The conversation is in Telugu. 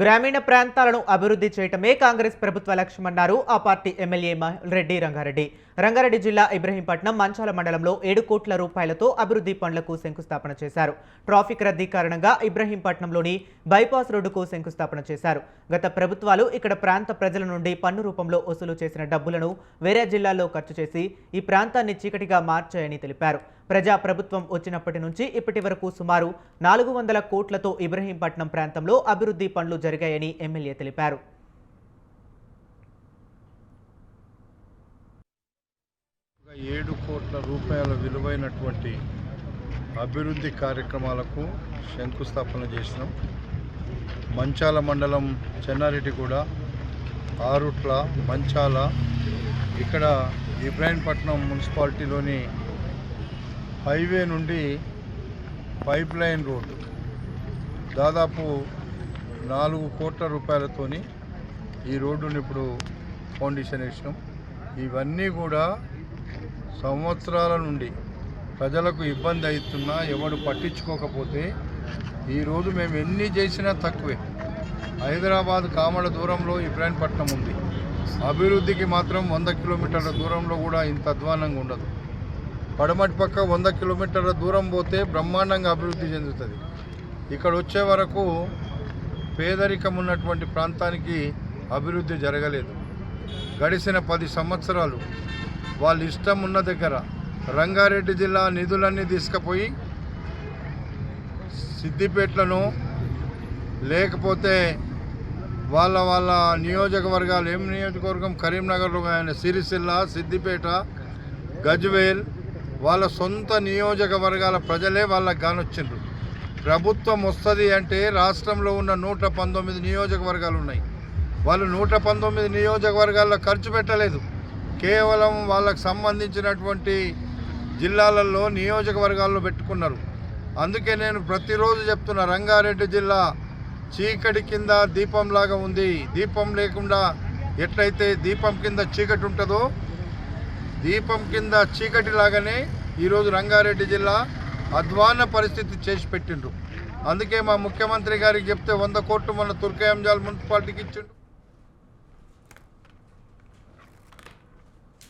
గ్రామీణ ప్రాంతాలను అభివృద్ధి చేయటమే కాంగ్రెస్ ప్రభుత్వ లక్ష్యమన్నారు ఆ పార్టీ ఎమ్మెల్యే రెడ్డి రంగారెడ్డి. రంగారెడ్డి జిల్లా ఇబ్రహీంపట్నం మంచాల మండలంలో ఏడు కోట్ల రూపాయలతో అభివృద్ధి పనులకు శంకుస్థాపన చేశారు. ట్రాఫిక్ రద్దీ కారణంగా ఇబ్రహీంపట్నంలోని బైపాస్ రోడ్డుకు శంకుస్థాపన చేశారు. గత ప్రభుత్వాలు ఇక్కడ ప్రాంత ప్రజల నుండి పన్ను రూపంలో వసూలు చేసిన డబ్బులను వేరే జిల్లాల్లో ఖర్చు చేసి ఈ ప్రాంతాన్ని చీకటిగా మార్చాయని తెలిపారు. ప్రజా ప్రభుత్వం వచ్చినప్పటి నుంచి ఇప్పటి వరకు సుమారు నాలుగు వందల కోట్లతో ఇబ్రహీంపట్నం ప్రాంతంలో అభివృద్ధి పనులు జరిగాయని ఎమ్మెల్యే తెలిపారు. ఏడు కోట్ల రూపాయల విలువైనటువంటి అభివృద్ధి కార్యక్రమాలకు శంకుస్థాపన చేసినాం. మంచాల మండలం చెన్నారెడ్డిగూడ ఆరుట్ల మంచాల ఇక్కడ ఇబ్రాహీంపట్నం మున్సిపాలిటీలోని హైవే నుండి పైప్ లైన్ రోడ్డు దాదాపు నాలుగు కోట్ల రూపాయలతోని ఈ రోడ్డుని ఇప్పుడు ఫౌండేషన్ వేసినాం. ఇవన్నీ కూడా సంవత్సరాల నుండి ప్రజలకు ఇబ్బంది అవుతున్నా ఎవడు పట్టించుకోకపోతే ఈరోజు మేము ఎన్ని చేసినా తక్కువే. హైదరాబాద్ కామల దూరంలో ఇబ్రాహీంపట్నం ఉంది. అభివృద్ధికి మాత్రం వంద కిలోమీటర్ల దూరంలో కూడా ఇంత అధ్వానంగా ఉండదు. పడమటి పక్క వంద కిలోమీటర్ల దూరం పోతే బ్రహ్మాండంగా అభివృద్ధి చెందుతుంది. ఇక్కడ వచ్చే వరకు పేదరికం ఉన్నటువంటి ప్రాంతానికి అభివృద్ధి జరగలేదు. గడిచిన పది సంవత్సరాలు వాళ్ళ ఇష్టం ఉన్న దగ్గర రంగారెడ్డి జిల్లా నిధులన్నీ తీసుకుపోయి సిద్దిపేటలను లేకపోతే వాళ్ళ వాళ్ళ నియోజకవర్గాలు ఏం నియోజకవర్గం? కరీంనగర్లో ఆయన సిరిసిల్ల సిద్దిపేట గజ్వేల్ వాళ్ళ సొంత నియోజకవర్గాల ప్రజలే వాళ్ళకి కానొచ్చిండ్రు ప్రభుత్వం వస్తుంది అంటే రాష్ట్రంలో ఉన్న నూట పంతొమ్మిది నియోజకవర్గాలు ఉన్నాయి. వాళ్ళు నూట పంతొమ్మిది నియోజకవర్గాల్లో ఖర్చు పెట్టలేదు. కేవలం వాళ్ళకు సంబంధించినటువంటి జిల్లాలలో నియోజకవర్గాల్లో పెట్టుకున్నారు. అందుకే నేను ప్రతిరోజు చెప్తున్నా రంగారెడ్డి జిల్లా చీకటి కింద దీపంలాగా ఉంది. దీపం లేకుండా ఎట్లయితే దీపం కింద చీకటి ఉంటుందో దీపం కింద చీకటి లాగానే ఈరోజు రంగారెడ్డి జిల్లా అధ్వాన పరిస్థితి చేసి పెట్టిండ్రు. అందుకే మా ముఖ్యమంత్రి గారికి చెప్తే వంద కోట్లు మన తుర్కయాంజాల్ మున్సిపాలిటీకి ఇచ్చిండు